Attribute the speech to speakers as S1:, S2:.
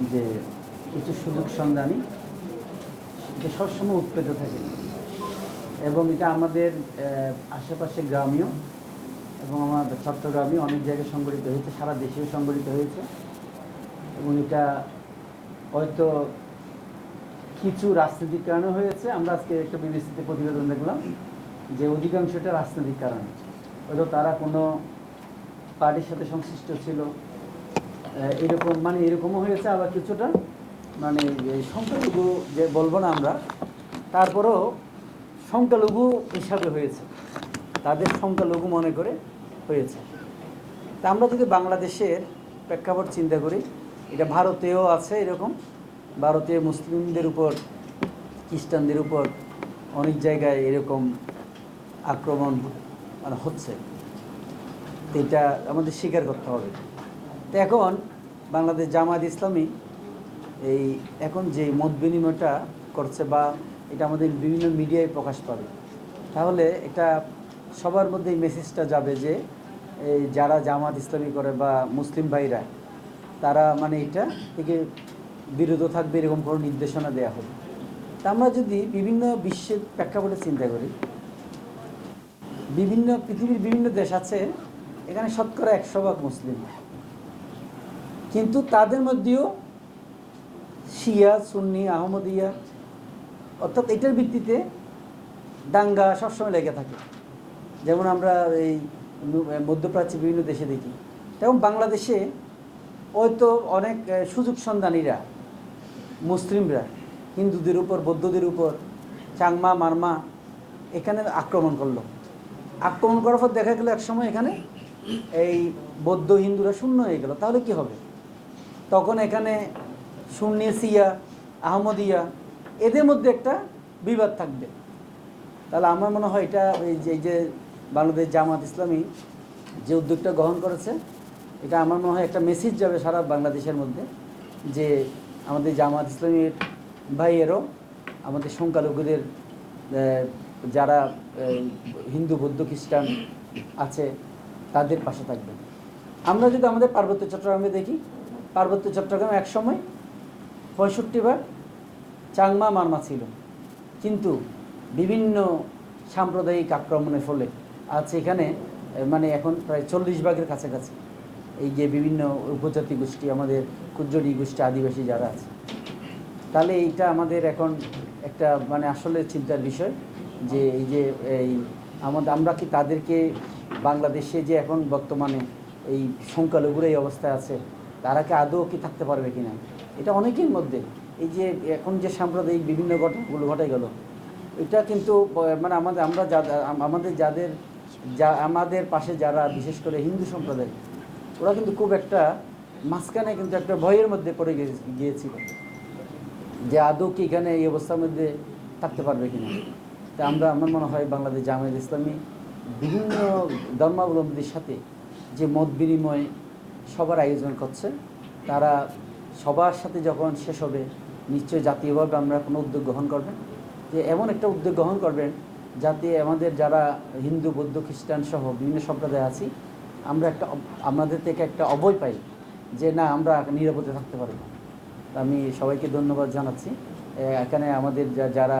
S1: যে কিছু সুযোগ সন্ধানী, যে সবসময় উৎপেত থাকে। এবং এটা আমাদের আশেপাশে গ্রামীয় এবং আমার চট্টগ্রামে অনেক জায়গায় সংগঠিত হয়েছে, সারা দেশেও সংগঠিত হয়েছে। এবং এটা হয়তো কিছু রাজনৈতিক কারণে হয়েছে। আমরা আজকে একটা বিবিসিতে প্রতিবেদন দেখলাম যে অধিকাংশটা রাজনৈতিক কারণে। হয়তো তারা কোনো পার্টির সাথে সংশ্লিষ্ট ছিল এরকম মানে এরকমও হয়েছে আবার কিছুটা। মানে সংখ্যালঘু যে বলব না আমরা, তারপরেও সংখ্যালঘু হিসাবে হয়েছে। তাদের সংখ্যালঘু মনে করে হয়েছে। তা আমরা যদি বাংলাদেশের প্রেক্ষাপট চিন্তা করি, এটা ভারতেও আছে এরকম। ভারতীয় মুসলিমদের উপর, খ্রিস্টানদের উপর অনেক জায়গায় এরকম আক্রমণ মানে হচ্ছে। এটা আমাদের স্বীকার করতে হবে। তো এখন বাংলাদেশ জামাত ইসলামী এই এখন যে মত বিনিময়টা করছে বা এটা আমাদের বিভিন্ন মিডিয়ায় প্রকাশ পাবে, তাহলে এটা সবার মধ্যে এই মেসেজটা যাবে যে এই যারা জামাত ইসলামী করে বা মুসলিম ভাইরা, তারা মানে এটা থেকে বিরত থাকবে এরকম কোনো নির্দেশনা দেওয়া হবে। তা আমরা যদি বিভিন্ন বিশ্বের প্রেক্ষাপটে চিন্তা করি, বিভিন্ন পৃথিবীর বিভিন্ন দেশ আছে, এখানে শতকরা একশো ভাগ মুসলিম। কিন্তু তাদের মধ্যেও শিয়া, সুন্নি, আহমদিয়া, অর্থাৎ এটার ভিত্তিতে দাঙ্গা সবসময় লেগে থাকে। যেমন আমরা এই মধ্যপ্রাচ্যে বিভিন্ন দেশে দেখি। তেমন বাংলাদেশে হয়তো অনেক সুযোগ সন্ধানীরা, মুসলিমরা, হিন্দুদের উপর, বৌদ্ধদের উপর, চাংমা, মারমা এখানে আক্রমণ করল। আক্রমণ করার পর দেখা গেলো একসময় এখানে এই বৌদ্ধ, হিন্দুরা শূন্য হয়ে গেল। তাহলে কি হবে? তখন এখানে সুন্নি সিয়া আহমদিয়া এদের মধ্যে একটা বিবাদ থাকবে। তাহলে আমার মনে হয় এটা এই যে এই যে বাংলাদেশ জামাত ইসলামী যে উদ্যোগটা গ্রহণ করেছে, এটা আমার মনে হয় একটা মেসেজ যাবে সারা বাংলাদেশের মধ্যে যে আমাদের জামাত ইসলামীর ভাইয়েরও, আমাদের সংখ্যালঘুদের যারা হিন্দু, বৌদ্ধ, খ্রিস্টান আছে, তাদের পাশে থাকবে। আমরা যদি আমাদের পার্বত্য চট্টগ্রামে দেখি পার্বত্য চট্টগ্রামে এক সময় পঁয়ষট্টি বার চাংমা মারমা ছিল। কিন্তু বিভিন্ন সাম্প্রদায়িক আক্রমণের ফলে আজ এখানে মানে এখন প্রায় চল্লিশ ভাগের কাছাকাছি এই যে বিভিন্ন উপজাতি গোষ্ঠী, আমাদের কুজ্জরি গোষ্ঠী, আদিবাসী যারা আছে। তাহলে এইটা আমাদের এখন একটা মানে আসলে চিন্তার বিষয় যে এই যে এই আমাদের, আমরা কি তাদেরকে বাংলাদেশে যে এখন বর্তমানে এই সংখ্যালঘুর এই অবস্থায় আছে তারা কি আদৌ কি থাকতে পারবে কি না এটা অনেকের মধ্যে। এই যে এখন যে সাম্প্রদায়িক বিভিন্ন ঘটনাগুলো ঘটে গেল, এটা কিন্তু মানে আমাদের, আমরা যাদের আমাদের যাদের, যা, আমাদের পাশে যারা, বিশেষ করে হিন্দু সম্প্রদায়, ওরা কিন্তু খুব একটা মাঝখানে কিন্তু একটা ভয়ের মধ্যে পড়ে গিয়ে- গিয়েছিল যে আদৌ কি এখানে এই অবস্থার মধ্যে থাকতে পারবে কিনা। তা আমরা, আমার মনে হয় বাংলাদেশ জামায়াত ইসলামী বিভিন্ন ধর্মাবলম্বীদের সাথে যে মত বিনিময় সবার আয়োজন করছে। তারা সবার সাথে যখন শেষ হবে, নিশ্চয়ই জাতীয়ভাবে আমরা কোনো উদ্যোগ গ্রহণ করবেন। যে এমন একটা উদ্যোগ গ্রহণ করবেন যাতে আমাদের যারা হিন্দু, বৌদ্ধ, খ্রিস্টান সহ বিভিন্ন সম্প্রদায় আছি, আমরা একটা আমাদের থেকে একটা অবয় পাই যে না, আমরা নিরাপদে থাকতে পারব। আমি সবাইকে ধন্যবাদ জানাচ্ছি। এখানে আমাদের যারা